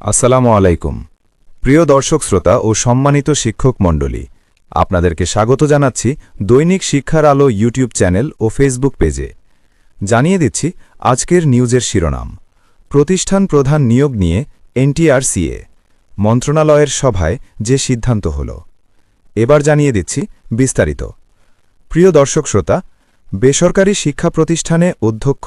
আসসালামু আলাইকুম। প্রিয় দর্শক শ্রোতা ও সম্মানিত শিক্ষক মণ্ডলী, আপনাদেরকে স্বাগত জানাচ্ছি দৈনিক শিক্ষার আলো ইউটিউব চ্যানেল ও ফেসবুক পেজে। জানিয়ে দিচ্ছি আজকের নিউজের শিরোনাম। প্রতিষ্ঠান প্রধান নিয়োগ নিয়ে এনটিআরসিএ, মন্ত্রণালয়ের সভায় যে সিদ্ধান্ত হল। এবার জানিয়ে দিচ্ছি বিস্তারিত। প্রিয় দর্শক শ্রোতা, বেসরকারি শিক্ষা প্রতিষ্ঠানে অধ্যক্ষ,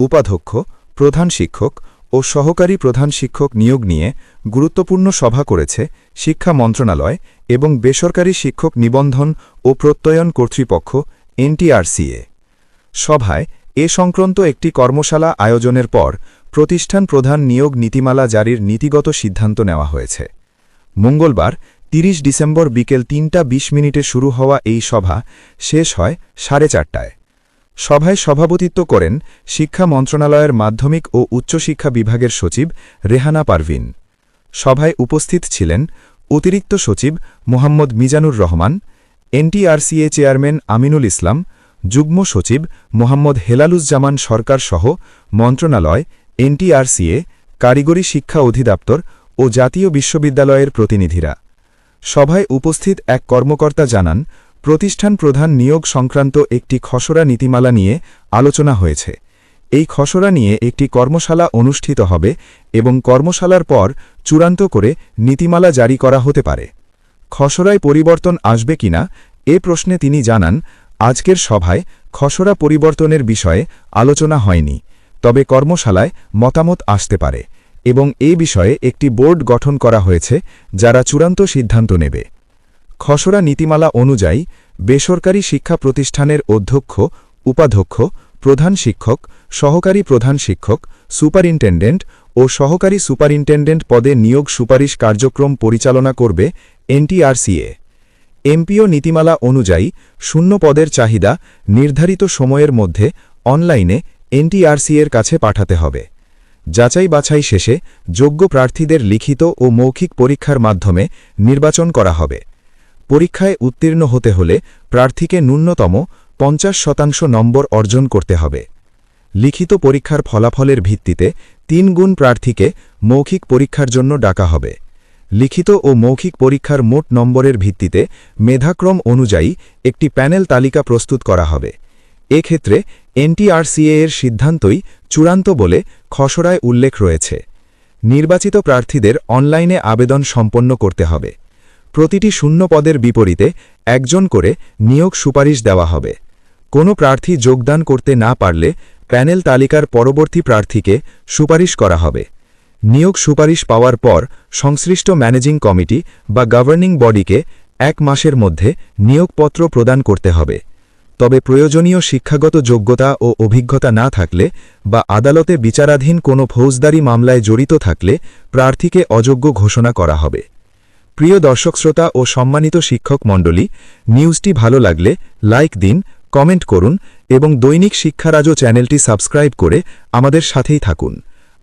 উপাধ্যক্ষ, প্রধান শিক্ষক ও সহকারী প্রধান শিক্ষক নিয়োগ নিয়ে গুরুত্বপূর্ণ সভা করেছে শিক্ষা মন্ত্রণালয় এবং বেসরকারি শিক্ষক নিবন্ধন ও প্রত্যয়ন কর্তৃপক্ষ, এনটিআরসিএ। সভায় এ সংক্রান্ত একটি কর্মশালা আয়োজনের পর প্রতিষ্ঠান প্রধান নিয়োগ নীতিমালা জারির নীতিগত সিদ্ধান্ত নেওয়া হয়েছে। মঙ্গলবার ৩০ ডিসেম্বর বিকেল তিনটা ২০ মিনিটে শুরু হওয়া এই সভা শেষ হয় সাড়ে চারটায়। সভায় সভাপতিত্ব করেন শিক্ষা মন্ত্রণালয়ের মাধ্যমিক ও উচ্চশিক্ষা বিভাগের সচিব রেহানা পারভিন। সভায় উপস্থিত ছিলেন অতিরিক্ত সচিব মোহাম্মদ মিজানুর রহমান, এনটিআরসিএ চেয়ারম্যান আমিনুল ইসলাম, যুগ্ম সচিব মোহাম্মদ হেলালুজ্জামান সরকার সহ মন্ত্রণালয়, এনটিআরসিএ, কারিগরি শিক্ষা অধিদপ্তর ও জাতীয় বিশ্ববিদ্যালয়ের প্রতিনিধিরা। সভায় উপস্থিত এক কর্মকর্তা জানান প্রতিষ্ঠান প্রধান নিয়োগ সংক্রান্ত একটি খসড়া নীতিমালা নিয়ে আলোচনা হয়েছে। এই খসড়া নিয়ে একটি কর্মশালা অনুষ্ঠিত হবে এবং কর্মশালার পর চূড়ান্ত করে নীতিমালা জারি করা হতে পারে। খসড়ায় পরিবর্তন আসবে কিনা, এ প্রশ্নে তিনি জানান, আজকের সভায় খসড়া পরিবর্তনের বিষয়ে আলোচনা হয়নি, তবে কর্মশালায় মতামত আসতে পারে এবং এ বিষয়ে একটি বোর্ড গঠন করা হয়েছে, যারা চূড়ান্ত সিদ্ধান্ত নেবে। খসড়া নীতিমালা অনুযায়ী বেসরকারি শিক্ষা প্রতিষ্ঠানের অধ্যক্ষ, উপাধ্যক্ষ, প্রধান শিক্ষক, সহকারী প্রধান শিক্ষক, সুপারিনটেন্ডেন্ট ও সহকারী সুপারিনটেন্ডেন্ট পদে নিয়োগ সুপারিশ কার্যক্রম পরিচালনা করবে এনটিআরসিএ। এমপিও নীতিমালা অনুযায়ী শূন্য পদের চাহিদা নির্ধারিত সময়ের মধ্যে অনলাইনে এনটিআরসিএর কাছে পাঠাতে হবে। যাচাই বাছাই শেষে যোগ্য প্রার্থীদের লিখিত ও মৌখিক পরীক্ষার মাধ্যমে নির্বাচন করা হবে। পরীক্ষায় উত্তীর্ণ হতে হলে প্রার্থীকে ন্যূনতম পঞ্চাশ শতাংশ নম্বর অর্জন করতে হবে। লিখিত পরীক্ষার ফলাফলের ভিত্তিতে তিন গুণ প্রার্থীকে মৌখিক পরীক্ষার জন্য ডাকা হবে। লিখিত ও মৌখিক পরীক্ষার মোট নম্বরের ভিত্তিতে মেধাক্রম অনুযায়ী একটি প্যানেল তালিকা প্রস্তুত করা হবে। এক্ষেত্রে এনটিআরসিএ এর সিদ্ধান্তই চূড়ান্ত বলে খসড়ায় উল্লেখ রয়েছে। নির্বাচিত প্রার্থীদের অনলাইনে আবেদন সম্পন্ন করতে হবে। প্রতিটি শূন্য পদের বিপরীতে একজন করে নিয়োগ সুপারিশ দেওয়া হবে। কোনো প্রার্থী যোগদান করতে না পারলে প্যানেল তালিকার পরবর্তী প্রার্থীকে সুপারিশ করা হবে। নিয়োগ সুপারিশ পাওয়ার পর সংশ্লিষ্ট ম্যানেজিং কমিটি বা গভর্নিং বডিকে এক মাসের মধ্যে নিয়োগপত্র প্রদান করতে হবে। তবে প্রয়োজনীয় শিক্ষাগত যোগ্যতা ও অভিজ্ঞতা না থাকলে বা আদালতে বিচারাধীন কোনো ফৌজদারি মামলায় জড়িত থাকলে প্রার্থীকে অযোগ্য ঘোষণা করা হবে। প্রিয় দর্শক শ্রোতা ও সম্মানিত শিক্ষক মণ্ডলী, নিউজটি ভালো লাগলে লাইক দিন, কমেন্ট করুন এবং দৈনিক শিক্ষারাজও চ্যানেলটি সাবস্ক্রাইব করে আমাদের সাথেই থাকুন।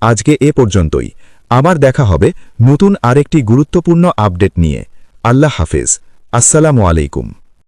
আজকে এ পর্যন্তই। আবার দেখা হবে নতুন আরেকটি গুরুত্বপূর্ণ আপডেট নিয়ে। আল্লাহ হাফেজ। আসসালামু আলাইকুম।